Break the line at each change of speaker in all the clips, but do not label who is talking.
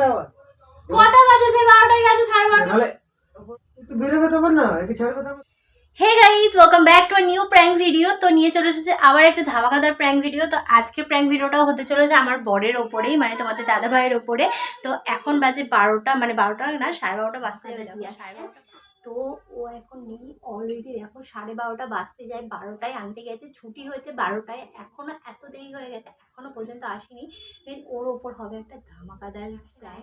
কাটা আবার
কটা বারোটায় গেছে সাড়ে বারোটা।
বেরোবে তখন না একটু ছাড়বে তখন
hey guys welcome back to new prank video তো নিয়ে চলে এসেছে আবার একটা ধামাকাদার প্র্যাঙ্ক ভিডিও তো আজকে প্র্যাঙ্ক ভিডিওটাও হতে চলেছে আমার বরের ওপরেই মানে তোমাদের দাদা ভাইয়ের ওপরে। তো এখন বাজে বারোটা মানে বারোটা না সাড়ে বারোটা বাজতে সাড়ে বারোটা। তো ও এখন নেই অলরেডি দেখো সাড়ে বারোটা বাজতে যায় বারোটায় আনতে গেছে। ছুটি হয়েছে বারোটায়। এখনও এত দেরি হয়ে গেছে এখনও পর্যন্ত আসেনি। দেন ওর ওপর হবে একটা ধামাকাদার
প্ল্যান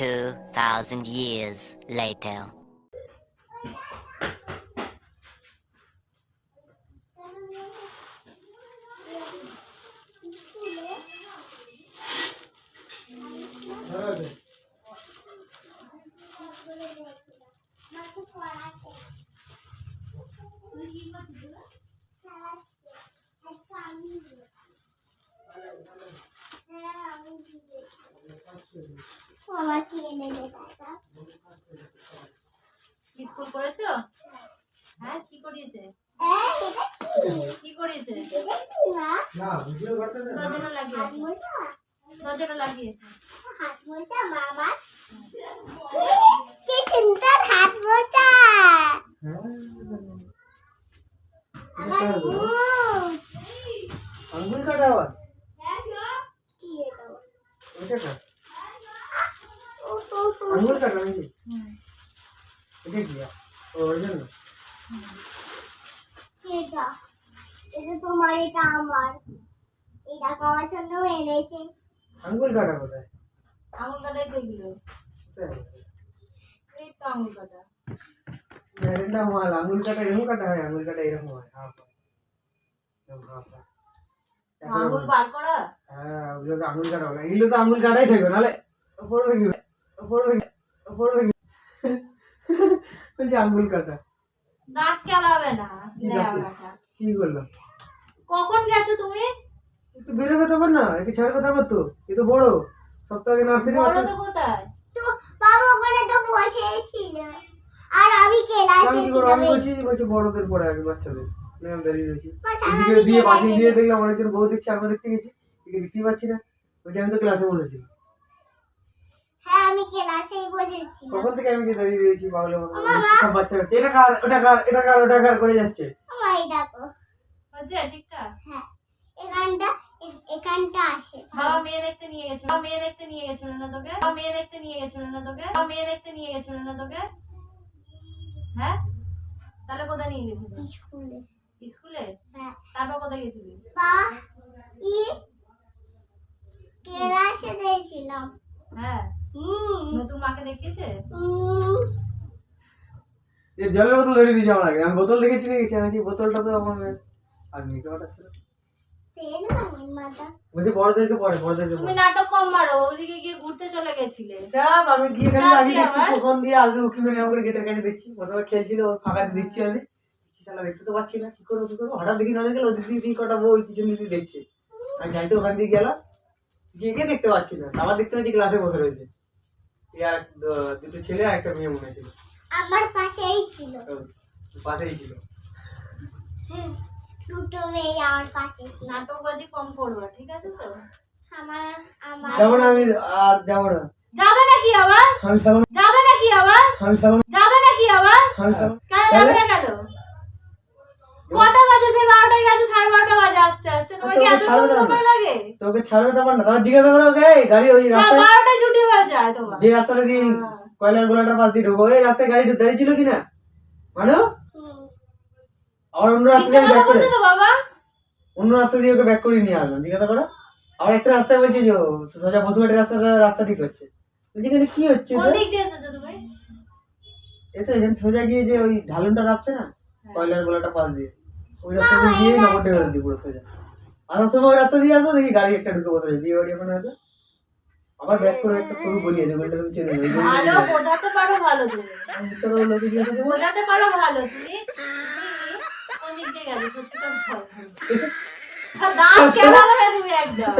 2,000 years later.
আমাকে এনে দে দাদা
স্কুল করেছ হ্যাঁ কি করিয়েছে
এটা কি?
কি করিয়েছে
মা?
না ভিডিও করতে দে না।
লাগিয়েছে? নজরে লাগিয়েছে
হাত মোজা মামার? কি সুন্দর হাত মোজা!
হ্যাঁ।
আমার
এটা। আঙ্গুল কাটা আবার কাটা আঙুল কাটা নাকি? এটা কি? ওর জন্য
এটা এটা তোমার এটা আমার। এটা আমার জন্য এনেছে।
আঙুল কাটা কোথায়?
আঙুল কাটাই তো এগুলো।
কোথায়?
এই তো আঙুল কাটা
ম্যারেন্ডা মাল আঙুল কাটা এরকম কাটা হয়? আঙুল কাটা এরকম হয়? হাফ
আঙুল বার করা?
হ্যাঁ আঙুল কাটা বলে। এগুলো তো আঙুল কাটাই থাকবে নাহলে পড়বে কি? বলছি আঙুল কাটা।
দাঁত কেলাবে না
কি
ন্যাওড়া
দাঁত?
টা।
কি করলাম
কখন গেছো তুমি?
একটু বেরোবে তো না একে ছাড়বে তো তো এ তো বড় সপ্তাহে নার্সারি বাচ্চা
তো কোথায়?
তো বাবা ওখানে তো বসেছিল। আর আমি
আমি
ক্লাসে
কি করব? আমি বলছি বলছি বড়দের পরে আগে বাচ্চাদের আমি দাঁড়িয়ে রয়েছি।
বাস, আমি
দিয়ে পাশে দিয়ে দেখলাম অনেকজন বউ দেখছি আমরা দেখতে গেছি। একে দেখতেই পাচ্ছি না। বলছি আমি তো ক্লাসে বসেছি।
হ্যাঁ আমি ক্লাসেই বসেছিলাম
কখন থেকে আমি দাঁড়িয়ে রয়েছি
মামা।
সব বাচ্চা কাচ্চা এটা কার ওটা কার এটা কার ওটা কার করে যাচ্ছে?
আমার এই দেখো।
হচ্ছে ঠিকঠাক?
হ্যাঁ এখানটা এখানটা আছে।
বাবা মেয়ে দেখতে নিয়ে গেছিল বাবা মেয়ে দেখতে নিয়ে গেছিল না তোকে? বাবা মেয়ে দেখতে নিয়ে গেছিল না তোকে? বাবা মেয়ে দেখতে নিয়ে গেছিল না তোকে? হ্যাঁ? তাহলে কোথায় নিয়ে গেছিল?
স্কুলে।
স্কুলে?
হ্যাঁ।
তারপর কোথায় গেছিলি?
বা ই ক্লাসে দিয়েছিলাম
হ্যাঁ। নতুন মাকে দেখিয়েছে?
এ জলের বোতল ধরিয়ে দিয়েছে আমার আগে আমি বোতল দেখেছি রেখেছি আমি বোতলটা তো আমার আর মেয়েকে পাঠাচ্ছিল।
তেল
বলছে বড়দেরকে পড়ে বড়দেরকে
তুমি নাটক কম মারো ওদিকে গিয়ে ঘুরতে চলে গেছিলে।
চাপ আমি গিয়ে খালি কখন দিয়ে আসবে উকি মেরে আমাকে গেটের কাছে দেখছি। প্রথমে খেলছিল ও ফাঁকাতে দেখছি আমি। শালা দেখতে তো পাচ্ছি না কি করব কি করব? হঠাৎ দেখি নজর গেল ওদিক দিয়ে দিয়ে কটা বউ ওই পিছন দিকে দেখছে। আমি যাই তো ওখান দিয়ে গেলাম গিয়ে গিয়ে দেখতে পাচ্ছি না। আবার দেখতে পাচ্ছি ক্লাসে বসে রয়েছে। আর দুটো ছেলে আর একটা মেয়ে মনে ছিল।
আমার পাশেই ছিল।
পাশেই ছিল।
দুটো মেয়ে আমার পাশে
নাটকবাজি কম করবা ঠিক আছে তো?
আমার আমার
যাব না আমি আর যাব না।
যাবে নাকি আবার?
আমি যাব না
যাবে আবার?
আমি যাব না
যাবে আবার?
আমি যাব
কেন যাবে না কেন? কটা বাজে? সে বারোটায় গেছে সাড়ে বারোটা বাজে আসতে আসতে। তোমার কি
তোকে
এত
ছাড়বে না।
সময় লাগে?
তোকে ছাড়বে তো না তাহলে জিজ্ঞাসা করো ওকে গাড়ি ওই রাস্তায়
বারোটায়
যে রাস্তাটা দিয়ে
হ্যাঁ।
কয়লার গোলাটার পাশ দিয়ে ঢুকবো এই রাস্তায় গাড়ি দাঁড়িয়ে ছিল কিনা? মানে? আবার অন্য রাস্তা দিয়ে ব্যাক করে অন্য রাস্তা দিয়ে ওকে ব্যাক করে নিয়ে আসলাম জিজ্ঞাসা করো। আবার একটা রাস্তায় বলছে যে সোজা বসুঘাটের রাস্তাটা রাস্তা ঠিক হচ্ছে। বলছি এখানে কি হচ্ছে এতে এখানে সোজা গিয়ে যে ওই ঢালুনটা নামছে না কয়লার গোলাটা পাশ দিয়ে। ওই রাস্তা দিয়ে গিয়ে নগর দিয়ে পুরো সোজা। আসার সময় ওই রাস্তা দিয়ে আসব দেখি গাড়ি একটা ঢুকে বসে বিয়ে বাড়ি ওখানে আবার ব্যাক করে একটা শুরু গলি যে গোলটা তুমি চেনে
ভালো বোঝাতে পারো ভালো তুমি।
লোকে
বোঝাতে পারো ভালো তুমি। অনেক দিক দিয়ে গেছো সত্যি তো ভয় দাঁত কেন তুমি একদম?